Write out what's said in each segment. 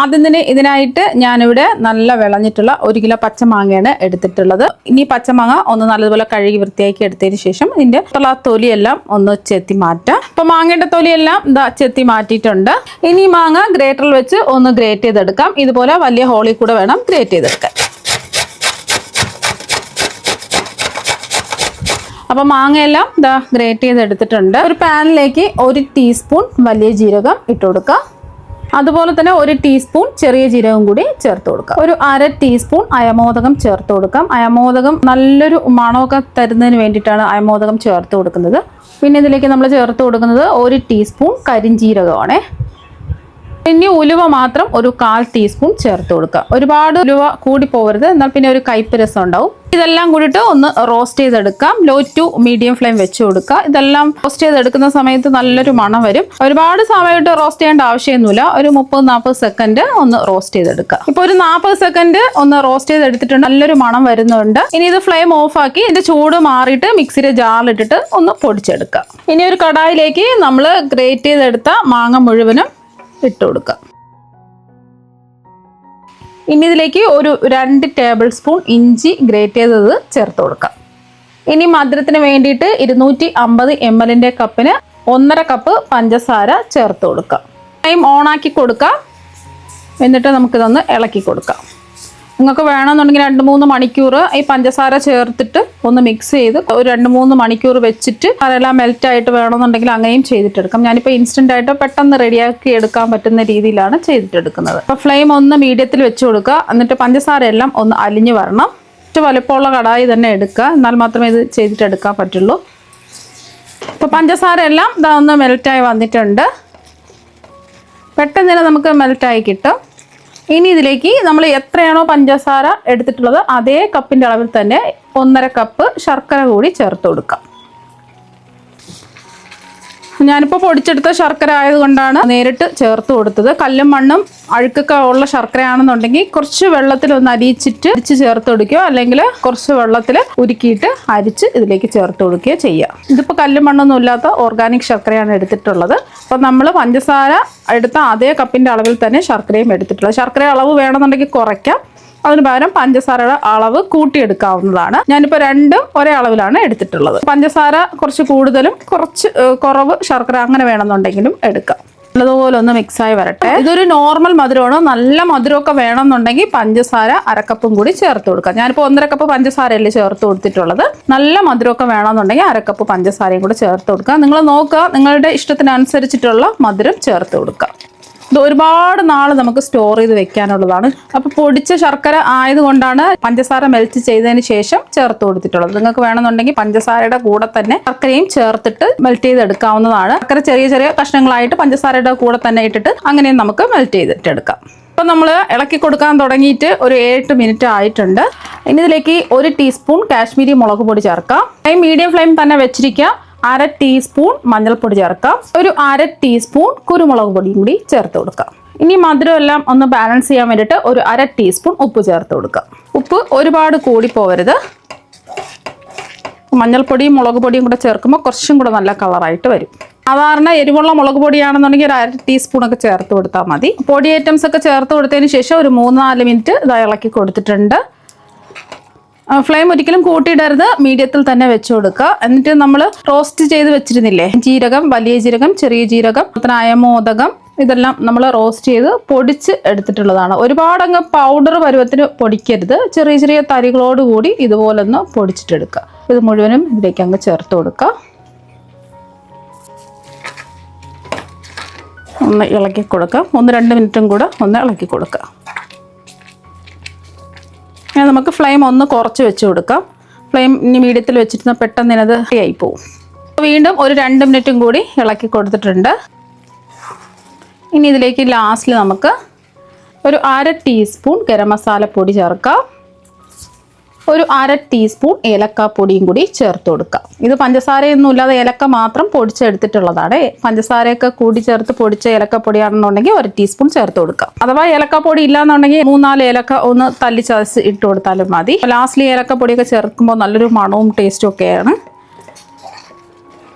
ആദ്യം തന്നെ ഇതിനായിട്ട് ഞാനിവിടെ നല്ല വിളഞ്ഞിട്ടുള്ള ഒരു കിലോ പച്ചമാങ്ങയാണ് എടുത്തിട്ടുള്ളത്. ഇനി പച്ചമാങ്ങ ഒന്ന് നല്ലതുപോലെ കഴുകി വൃത്തിയാക്കി എടുത്തതിന് ശേഷം ഇതിന്റെ ഉള്ള തൊലിയെല്ലാം ഒന്ന് ചെത്തി മാറ്റാം. ഇപ്പൊ മാങ്ങയുടെ തൊലിയെല്ലാം ഇതാ ചെത്തി മാറ്റിയിട്ടുണ്ട്. ഇനി മാങ്ങ ഗ്രേറ്ററിൽ വെച്ച് ഒന്ന് ഗ്രേറ്റ് ചെയ്തെടുക്കാം. ഇതുപോലെ വലിയ ഹോളിൽ കൂടെ വേണം ഗ്രേറ്റ് ചെയ്തെടുക്കാൻ. അപ്പൊ മാങ്ങയെല്ലാം ഇതാ ഗ്രേറ്റ് ചെയ്തെടുത്തിട്ടുണ്ട്. ഒരു പാനിലേക്ക് ഒരു ടീസ്പൂൺ വലിയ ജീരകം ഇട്ട് കൊടുക്കാം. അതുപോലെ തന്നെ ഒരു ടീസ്പൂൺ ചെറിയ ജീരകം കൂടി ചേർത്ത് കൊടുക്കാം. ഒരു അര ടീസ്പൂൺ അയമോദകം ചേർത്ത് കൊടുക്കാം. അയമോദകം നല്ലൊരു മണമൊക്കെ തരുന്നതിന് വേണ്ടിയിട്ടാണ് അയമോദകം ചേർത്ത് കൊടുക്കുന്നത്. പിന്നെ ഇതിലേക്ക് നമ്മൾ ചേർത്ത് കൊടുക്കുന്നത് ഒരു ടീസ്പൂൺ കരിഞ്ജീരകമാണേ പിന്നെ ഉലുവ മാത്രം ഒരു കാൽ ടീസ്പൂൺ ചേർത്ത് കൊടുക്കുക. ഒരുപാട് ഉലുവ കൂടി പോകരുത്. എന്നാൽ പിന്നെ ഒരു കയ്പ്പ് രസം ഉണ്ടാവും. ഇതെല്ലാം കൂടിയിട്ട് ഒന്ന് റോസ്റ്റ് ചെയ്തെടുക്കാം. ലോ ടു മീഡിയം ഫ്ലെയിം വെച്ച് കൊടുക്കുക. ഇതെല്ലാം റോസ്റ്റ് ചെയ്തെടുക്കുന്ന സമയത്ത് നല്ലൊരു മണം വരും. ഒരുപാട് സമയമായിട്ട് റോസ്റ്റ് ചെയ്യേണ്ട ആവശ്യമൊന്നുമില്ല. ഒരു മുപ്പത് നാൽപ്പത് സെക്കൻഡ് ഒന്ന് റോസ്റ്റ് ചെയ്തെടുക്കുക. ഇപ്പോൾ ഒരു നാൽപ്പത് സെക്കൻഡ് ഒന്ന് റോസ്റ്റ് ചെയ്തെടുത്തിട്ടുണ്ട്. നല്ലൊരു മണം വരുന്നുണ്ട്. ഇനി ഇത് ഫ്ലെയിം ഓഫ് ആക്കി ഇതിന്റെ ചൂട് മാറിയിട്ട് മിക്സിയുടെ ജാറിലിട്ടിട്ട് ഒന്ന് പൊടിച്ചെടുക്കുക. ഇനി ഒരു കടായിലേക്ക് നമ്മൾ ഗ്രേറ്റ് ചെയ്തെടുത്ത മാങ്ങ മുഴുവനും ഇട്ട് കൊടുക്കുക. ഇനി ഇതിലേക്ക് ഒരു രണ്ട് ടേബിൾ സ്പൂൺ ഇഞ്ചി ഗ്രേറ്റ് ചെയ്തത് ചേർത്ത് കൊടുക്കാം. ഇനി മധുരത്തിന് വേണ്ടിയിട്ട് ഇരുന്നൂറ്റി അമ്പത് എം എല്ലിന്റെ കപ്പിന് ഒന്നര കപ്പ് പഞ്ചസാര ചേർത്ത് കൊടുക്കാം. ടൈം ഓണാക്കി കൊടുക്കാം. എന്നിട്ട് നമുക്കിതൊന്ന് ഇളക്കി കൊടുക്കാം. നിങ്ങൾക്ക് വേണമെന്നുണ്ടെങ്കിൽ രണ്ട് മൂന്ന് മണിക്കൂർ ഈ പഞ്ചസാര ചേർത്തിട്ട് ഒന്ന് മിക്സ് ചെയ്ത് ഒരു രണ്ട് മൂന്ന് മണിക്കൂർ വെച്ചിട്ട് അതെല്ലാം മെൽറ്റ് ആയിട്ട് വേണമെന്നുണ്ടെങ്കിൽ അങ്ങനെയും ചെയ്തിട്ടെടുക്കാം. ഞാനിപ്പോൾ ഇൻസ്റ്റന്റ് ആയിട്ട് പെട്ടെന്ന് റെഡിയാക്കി എടുക്കാൻ പറ്റുന്ന രീതിയിലാണ് ചെയ്തിട്ടെടുക്കുന്നത്. അപ്പോൾ ഫ്ലെയിം ഒന്ന് മീഡിയത്തിൽ വെച്ച് കൊടുക്കുക. എന്നിട്ട് പഞ്ചസാര എല്ലാം ഒന്ന് അലിഞ്ഞു വരണം. ഏറ്റവും വലുപ്പമുള്ള കടായി തന്നെ എടുക്കുക. എന്നാൽ മാത്രമേ ഇത് ചെയ്തിട്ടെടുക്കാൻ പറ്റുള്ളൂ. അപ്പോൾ പഞ്ചസാര എല്ലാം ഇതാ ഒന്ന് മെൽറ്റായി വന്നിട്ടുണ്ട്. പെട്ടെന്ന് തന്നെ നമുക്ക് മെൽറ്റായി കിട്ടും. ഇനി ഇതിലേക്ക് നമ്മൾ എത്രയാണോ പഞ്ചസാര എടുത്തിട്ടുള്ളത് അതേ കപ്പിന്റെ അളവിൽ തന്നെ ഒന്നര കപ്പ് ശർക്കര കൂടി ചേർത്ത് കൊടുക്കാം. ഞാനിപ്പോൾ പൊടിച്ചെടുത്ത ശർക്കര ആയതുകൊണ്ടാണ് നേരിട്ട് ചേർത്ത് കൊടുത്തത്. കല്ലും മണ്ണും അഴുക്കൊക്കെ ഉള്ള ശർക്കരയാണെന്നുണ്ടെങ്കിൽ കുറച്ച് വെള്ളത്തിൽ ഒന്ന് അരിച്ചിട്ട് അരിച്ച് ചേർത്ത് കൊടുക്കുക. അല്ലെങ്കിൽ കുറച്ച് വെള്ളത്തിൽ ഉരുക്കിയിട്ട് അരിച്ച് ഇതിലേക്ക് ചേർത്ത് കൊടുക്കുകയോ ചെയ്യുക. ഇതിപ്പോൾ കല്ലും മണ്ണൊന്നും ഇല്ലാത്ത ഓർഗാനിക് ശർക്കരയാണ് എടുത്തിട്ടുള്ളത്. അപ്പോൾ നമ്മൾ പഞ്ചസാര എടുത്ത അതേ കപ്പിന്റെ അളവിൽ തന്നെ ശർക്കരയും എടുത്തിട്ടുള്ളത്. ശർക്കര അളവ് വേണമെന്നുണ്ടെങ്കിൽ കുറയ്ക്കാം. അതിന് പകരം പഞ്ചസാരയുടെ അളവ് കൂട്ടിയെടുക്കാവുന്നതാണ്. ഞാനിപ്പോൾ രണ്ടും ഒരേ അളവിലാണ് എടുത്തിട്ടുള്ളത്. പഞ്ചസാര കുറച്ച് കൂടുതലും കുറച്ച് കുറവ് ശർക്കര അങ്ങനെ വേണമെന്നുണ്ടെങ്കിലും എടുക്കാം. നല്ലതുപോലെ ഒന്ന് മിക്സായി വരട്ടെ. ഇതൊരു നോർമൽ മധുരമാണോ. നല്ല മധുരമൊക്കെ വേണമെന്നുണ്ടെങ്കിൽ പഞ്ചസാര അരക്കപ്പും കൂടി ചേർത്ത് കൊടുക്കാം. ഞാനിപ്പോൾ ഒന്നര കപ്പ് പഞ്ചസാരയല്ലേ ചേർത്ത് കൊടുത്തിട്ടുള്ളത്. നല്ല മധുരമൊക്കെ വേണമെന്നുണ്ടെങ്കിൽ അരക്കപ്പ് പഞ്ചസാരയും കൂടി ചേർത്ത് കൊടുക്കുക നിങ്ങൾ നോക്കുക നിങ്ങളുടെ ഇഷ്ടത്തിനനുസരിച്ചിട്ടുള്ള മധുരം ചേർത്ത് കൊടുക്കുക ഇത് ഒരുപാട് നാൾ നമുക്ക് സ്റ്റോർ ചെയ്ത് വെക്കാനുള്ളതാണ്. അപ്പോൾ പൊടിച്ച ശർക്കര ആയതുകൊണ്ടാണ് പഞ്ചസാര മെൽറ്റ് ചെയ്തതിന് ശേഷം ചേർത്ത് കൊടുത്തിട്ടുള്ളത്. നിങ്ങൾക്ക് വേണമെന്നുണ്ടെങ്കിൽ പഞ്ചസാരയുടെ കൂടെ തന്നെ ശർക്കരയും ചേർത്തിട്ട് മെൽറ്റ് ചെയ്തെടുക്കാവുന്നതാണ്. ശർക്കര ചെറിയ ചെറിയ കഷ്ണങ്ങളായിട്ട് പഞ്ചസാരയുടെ കൂടെ തന്നെ ഇട്ടിട്ട് അങ്ങനെയും നമുക്ക് മെൽറ്റ് ചെയ്തിട്ടെടുക്കാം. അപ്പോൾ നമ്മൾ ഇളക്കി കൊടുക്കാൻ തുടങ്ങിയിട്ട് ഒരു ഏഴ് മിനിറ്റ് ആയിട്ടുണ്ട്. ഇനി ഇതിലേക്ക് ഒരു ടീസ്പൂൺ കാശ്മീരി മുളക് പൊടി ചേർക്കാം. മീഡിയം ഫ്ലെയിം തന്നെ വെച്ചിരിക്കുക. അര ടീസ്പൂൺ മഞ്ഞൾപ്പൊടി ചേർക്കാം. ഒരു അര ടീസ്പൂൺ കുരുമുളക് പൊടിയും കൂടി ചേർത്ത് കൊടുക്കാം. ഇനി മധുരം എല്ലാം ഒന്ന് ബാലൻസ് ചെയ്യാൻ വേണ്ടിയിട്ട് ഒരു അര ടീസ്പൂൺ ഉപ്പ് ചേർത്ത് കൊടുക്കാം. ഉപ്പ് ഒരുപാട് കൂടി പോകരുത് മഞ്ഞൾപ്പൊടിയും മുളക് പൊടിയും കൂടെ ചേർക്കുമ്പോൾ കുറച്ചും കൂടെ നല്ല കളറായിട്ട് വരും. സാധാരണ എരിവുള്ള മുളക് പൊടിയാണെന്നുണ്ടെങ്കിൽ ഒരു അര ടീസ്പൂണൊക്കെ ചേർത്ത് കൊടുത്താൽ മതി. പൊടി ഐറ്റംസ് ഒക്കെ ചേർത്ത് കൊടുത്തതിന് ശേഷം ഒരു മൂന്ന് നാല് മിനിറ്റ് ഇത് ഇളക്കി കൊടുത്തിട്ടുണ്ട്. ഫ്ലെയിം ഒരിക്കലും കൂട്ടിയിടരുത്. മീഡിയത്തിൽ തന്നെ വെച്ചു കൊടുക്കുക. എന്നിട്ട് നമ്മൾ റോസ്റ്റ് ചെയ്ത് വെച്ചിരുന്നില്ലേ? ജീരകം വലിയ ജീരകം ചെറിയ ജീരകം അയമോദകം ഇതെല്ലാം നമ്മൾ റോസ്റ്റ് ചെയ്ത് പൊടിച്ച് എടുത്തിട്ടുള്ളതാണ്. ഒരുപാടങ്ങ് പൗഡർ പരുവത്തിന് പൊടിക്കരുത്. ചെറിയ ചെറിയ തരികളോട് കൂടി ഇതുപോലൊന്ന് പൊടിച്ചിട്ടെടുക്കുക. ഇത് മുഴുവനും ഇതിലേക്ക് അങ്ങ് ചേർത്ത് കൊടുക്കുക. ഒന്ന് ഇളക്കി കൊടുക്കാം ഒന്ന് രണ്ട് മിനിറ്റും കൂടെ ഒന്ന് ഇളക്കി കൊടുക്കുക. ഇനി നമുക്ക് ഫ്ലെയിം ഒന്ന് കുറച്ച് വെച്ച് കൊടുക്കാം. ഫ്ലെയിം ഇനി മീഡിയത്തിൽ വെച്ചിരുന്ന പെട്ടെന്ന് ഇതിനത് ആയി പോവും. വീണ്ടും ഒരു രണ്ട് മിനിറ്റും കൂടി ഇളക്കി കൊടുത്തിട്ടുണ്ട്. ഇനി ഇതിലേക്ക് ലാസ്റ്റിൽ നമുക്ക് ഒരു അര ടീസ്പൂൺ ഗരം മസാല പൊടി ചേർക്കാം. ഒരു അര ടീസ്പൂൺ ഏലക്കാപ്പൊടിയും കൂടി ചേർത്ത് കൊടുക്കാം ഇത് പഞ്ചസാരയൊന്നും ഇല്ലാതെ ഏലക്ക മാത്രം പൊടിച്ചെടുത്തിട്ടുള്ളതാണ്. പഞ്ചസാരയൊക്കെ കൂടി ചേർത്ത് പൊടിച്ച ഏലക്കപ്പൊടിയാണെന്നുണ്ടെങ്കിൽ ഒരു ടീസ്പൂൺ ചേർത്ത് കൊടുക്കാം അഥവാ ഏലക്കപ്പൊടി ഇല്ലാന്നുണ്ടെങ്കിൽ മൂന്നാൽ ഏലക്ക ഒന്ന് തല്ലി ചതച്ച് ഇട്ട് കൊടുത്താലും മതി. ലാസ്റ്റിൽ ഏലക്കപ്പൊടിയൊക്കെ ചേർക്കുമ്പോൾ നല്ലൊരു മണവും ടേസ്റ്റും ഒക്കെയാണ്.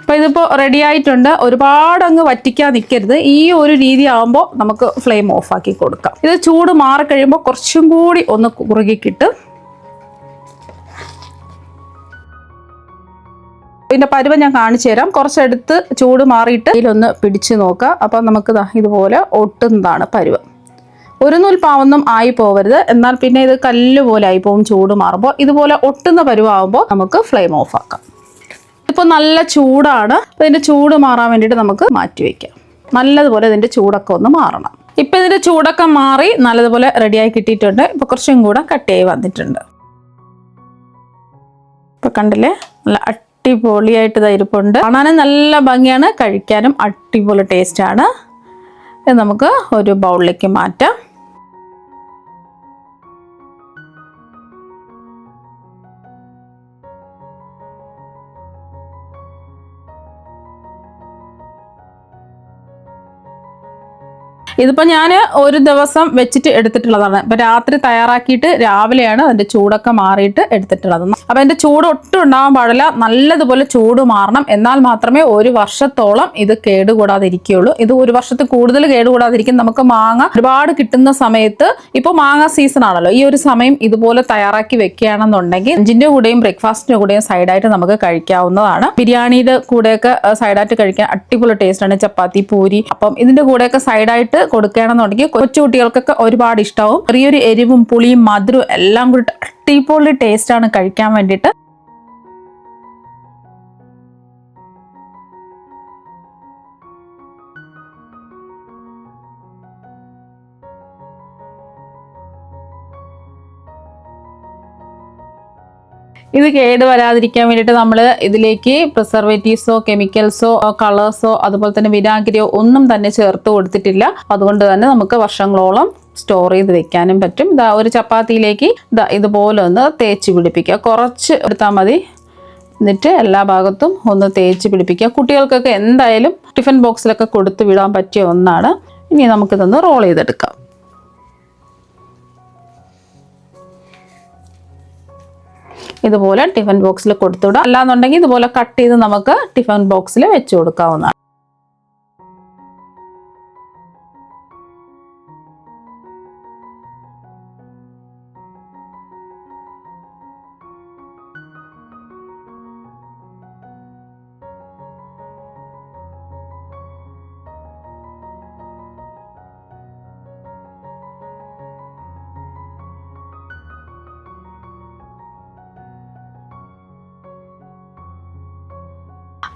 അപ്പോൾ ഇതിപ്പോൾ റെഡി ആയിട്ടുണ്ട്. ഒരുപാട് അങ്ങ് വറ്റിക്കാൻ നിൽക്കരുത് ഈ ഒരു രീതി ആകുമ്പോൾ നമുക്ക് ഫ്ലെയിം ഓഫാക്കി കൊടുക്കാം. ഇത് ചൂട് മാറിക്കഴിയുമ്പോൾ കുറച്ചും കൂടി ഒന്ന് കുറുകി കിട്ടും. ഇതിന്റെ പരുവം ഞാൻ കാണിച്ചു തരാം. കുറച്ചെടുത്ത് ചൂട് മാറിയിട്ട് ഇതിലൊന്ന് പിടിച്ചു നോക്കുക. അപ്പം നമുക്ക് ഇതുപോലെ ഒട്ടുന്നതാണ് പരുവം. ഒരു നൂൽപ്പാവൊന്നും ആയി പോവരുത്. എന്നാൽ പിന്നെ ഇത് കല്ല് പോലെ ആയി പോകും ചൂട് മാറുമ്പോൾ. ഇതുപോലെ ഒട്ടുന്ന പരുവാകുമ്പോൾ നമുക്ക് ഫ്ലെയിം ഓഫ് ആക്കാം. ഇപ്പോൾ നല്ല ചൂടാണ്. ഇതിന്റെ ചൂട് മാറാൻ വേണ്ടിയിട്ട് നമുക്ക് മാറ്റി വയ്ക്കാം നല്ലതുപോലെ ഇതിന്റെ ചൂടൊക്കെ ഒന്ന് മാറണം. ഇപ്പം ഇതിന്റെ ചൂടൊക്കെ മാറി നല്ലതുപോലെ റെഡിയായി കിട്ടിയിട്ടുണ്ട്. ഇപ്പോൾ കുറച്ചും കൂടെ കട്ടിയായി വന്നിട്ടുണ്ട്. ഇപ്പം കണ്ടില്ലേ? നല്ല അടിപൊളിയായിട്ട് തരിപ്പുണ്ട് കാണാനും നല്ല ഭംഗിയാണ് കഴിക്കാനും അടിപൊളി ടേസ്റ്റാണ് നമുക്ക് ഒരു ബൗളിലേക്ക് മാറ്റാം. ഇതിപ്പോൾ ഞാൻ ഒരു ദിവസം വെച്ചിട്ട് എടുത്തിട്ടുള്ളതാണ്. ഇപ്പം രാത്രി തയ്യാറാക്കിയിട്ട് രാവിലെയാണ് അതിന്റെ ചൂടൊക്കെ മാറിയിട്ട് എടുത്തിട്ടുള്ളത്. അപ്പം അതിന്റെ ചൂട് ഒട്ടും ഉണ്ടാവാൻ പാടില്ല. നല്ലതുപോലെ ചൂട് മാറണം. എന്നാൽ മാത്രമേ ഒരു വർഷത്തോളം ഇത് കേടുകൂടാതിരിക്കുകയുള്ളൂ. ഇത് ഒരു വർഷത്തിൽ കൂടുതൽ കേടുകൂടാതിരിക്കും. നമുക്ക് മാങ്ങ ഒരുപാട് കിട്ടുന്ന സമയത്ത് ഇപ്പോൾ മാങ്ങ സീസൺ ആണല്ലോ. ഈ ഒരു സമയം ഇതുപോലെ തയ്യാറാക്കി വെക്കുകയാണെന്നുണ്ടെങ്കിൽ അഞ്ചിന്റെ കൂടെയും ബ്രേക്ക്ഫാസ്റ്റിന്റെ കൂടെയും സൈഡായിട്ട് നമുക്ക് കഴിക്കാവുന്നതാണ്. ബിരിയാണിയുടെ കൂടെയൊക്കെ സൈഡായിട്ട് കഴിക്കാൻ അടിപൊളി ടേസ്റ്റാണ് ചപ്പാത്തി പൂരി. അപ്പം ഇതിന്റെ കൂടെയൊക്കെ സൈഡായിട്ട് കൊടുക്കുകയാണെന്നുണ്ടെങ്കിൽ കൊച്ചു കുട്ടികൾക്കൊക്കെ ഒരുപാട് ഇഷ്ടമാവും ചെറിയൊരു എരിവും പുളിയും മധുരവും എല്ലാം കൂടി അടിപൊളി ടേസ്റ്റാണ് കഴിക്കാൻ വേണ്ടിയിട്ട്. ഇത് കേട് വരാതിരിക്കാൻ വേണ്ടിയിട്ട് നമ്മൾ ഇതിലേക്ക് പ്രിസർവേറ്റീവ്സോ കെമിക്കൽസോ കളേഴ്സോ അതുപോലെ തന്നെ വിനാഗിരിയോ ഒന്നും തന്നെ ചേർത്ത് കൊടുത്തിട്ടില്ല. അതുകൊണ്ട് തന്നെ നമുക്ക് വർഷങ്ങളോളം സ്റ്റോർ ചെയ്ത് വെക്കാനും പറ്റും. ഇതാ ഒരു ചപ്പാത്തിയിലേക്ക് ഇതാ ഇതുപോലെ ഒന്ന് തേച്ച് പിടിപ്പിക്കുക. കുറച്ച് എടുത്താൽ മതി. എന്നിട്ട് എല്ലാ ഭാഗത്തും ഒന്ന് തേച്ച് പിടിപ്പിക്കുക. കുട്ടികൾക്കൊക്കെ എന്തായാലും ടിഫിൻ ബോക്സിലൊക്കെ കൊടുത്തു വിടാൻ പറ്റിയ ഒന്നാണ്. ഇനി നമുക്കിതൊന്ന് റോൾ ചെയ്തെടുക്കാം. ഇതുപോലെ ടിഫിൻ ബോക്സിൽ കൊടുത്തുവിടാം അല്ലാന്നുണ്ടെങ്കിൽ ഇതുപോലെ കട്ട് ചെയ്ത് നമുക്ക് ടിഫിൻ ബോക്സിൽ വെച്ച് കൊടുക്കാവുന്നതാണ്.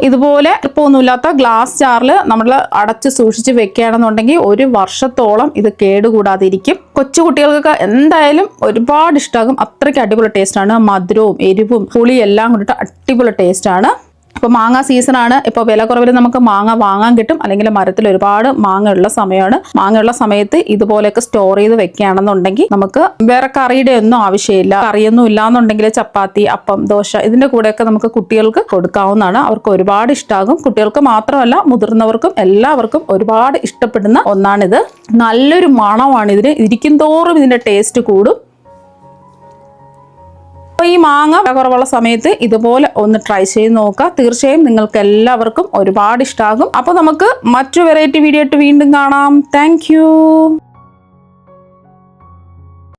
ഇതുപോലെ ഒന്നുമില്ലാത്ത ഗ്ലാസ് ജാറിൽ നമ്മൾ അടച്ച് സൂക്ഷിച്ച് വെക്കുകയാണെന്നുണ്ടെങ്കിൽ ഒരു വർഷത്തോളം ഇത് കേടുകൂടാതിരിക്കും. കൊച്ചു കുട്ടികൾക്കൊക്കെ എന്തായാലും ഒരുപാട് ഇഷ്ടമാകും അത്രയ്ക്ക് അടിപൊളി ടേസ്റ്റാണ് മധുരവും എരിവും പുളിയെല്ലാം കൊണ്ടിട്ട് അടിപൊളി ടേസ്റ്റാണ് ഇപ്പോൾ മാങ്ങ സീസണാണ് ഇപ്പോൾ വില കുറവിൽ നമുക്ക് മാങ്ങ വാങ്ങാൻ കിട്ടും. അല്ലെങ്കിൽ മരത്തിൽ ഒരുപാട് മാങ്ങ ഉള്ള സമയമാണ്. മാങ്ങ ഉള്ള സമയത്ത് ഇതുപോലെയൊക്കെ സ്റ്റോർ ചെയ്ത് വെക്കുകയാണെന്നുണ്ടെങ്കിൽ നമുക്ക് വേറെ കറിയുടെ ഒന്നും ആവശ്യമില്ല. കറിയൊന്നും ഇല്ലാന്നുണ്ടെങ്കിൽ ചപ്പാത്തി അപ്പം ദോശ ഇതിന്റെ കൂടെയൊക്കെ നമുക്ക് കുട്ടികൾക്ക് കൊടുക്കാവുന്നതാണ്. അവർക്ക് ഒരുപാട് ഇഷ്ടമാകും കുട്ടികൾക്ക് മാത്രമല്ല മുതിർന്നവർക്കും എല്ലാവർക്കും ഒരുപാട് ഇഷ്ടപ്പെടുന്ന ഒന്നാണിത്. നല്ലൊരു മണമാണ് ഇതിന്. ഇരിക്കും തോറും ഇതിന്റെ ടേസ്റ്റ് കൂടും. അപ്പോൾ ഈ മാങ്ങ കുറവുള്ള സമയത്ത് ഇതുപോലെ ഒന്ന് ട്രൈ ചെയ്ത് നോക്കുക. തീർച്ചയായും നിങ്ങൾക്ക് എല്ലാവർക്കും ഒരുപാട് ഇഷ്ടമാകും അപ്പോൾ നമുക്ക് മറ്റു വെറൈറ്റി വീഡിയോ ആയിട്ട് വീണ്ടും കാണാം. താങ്ക്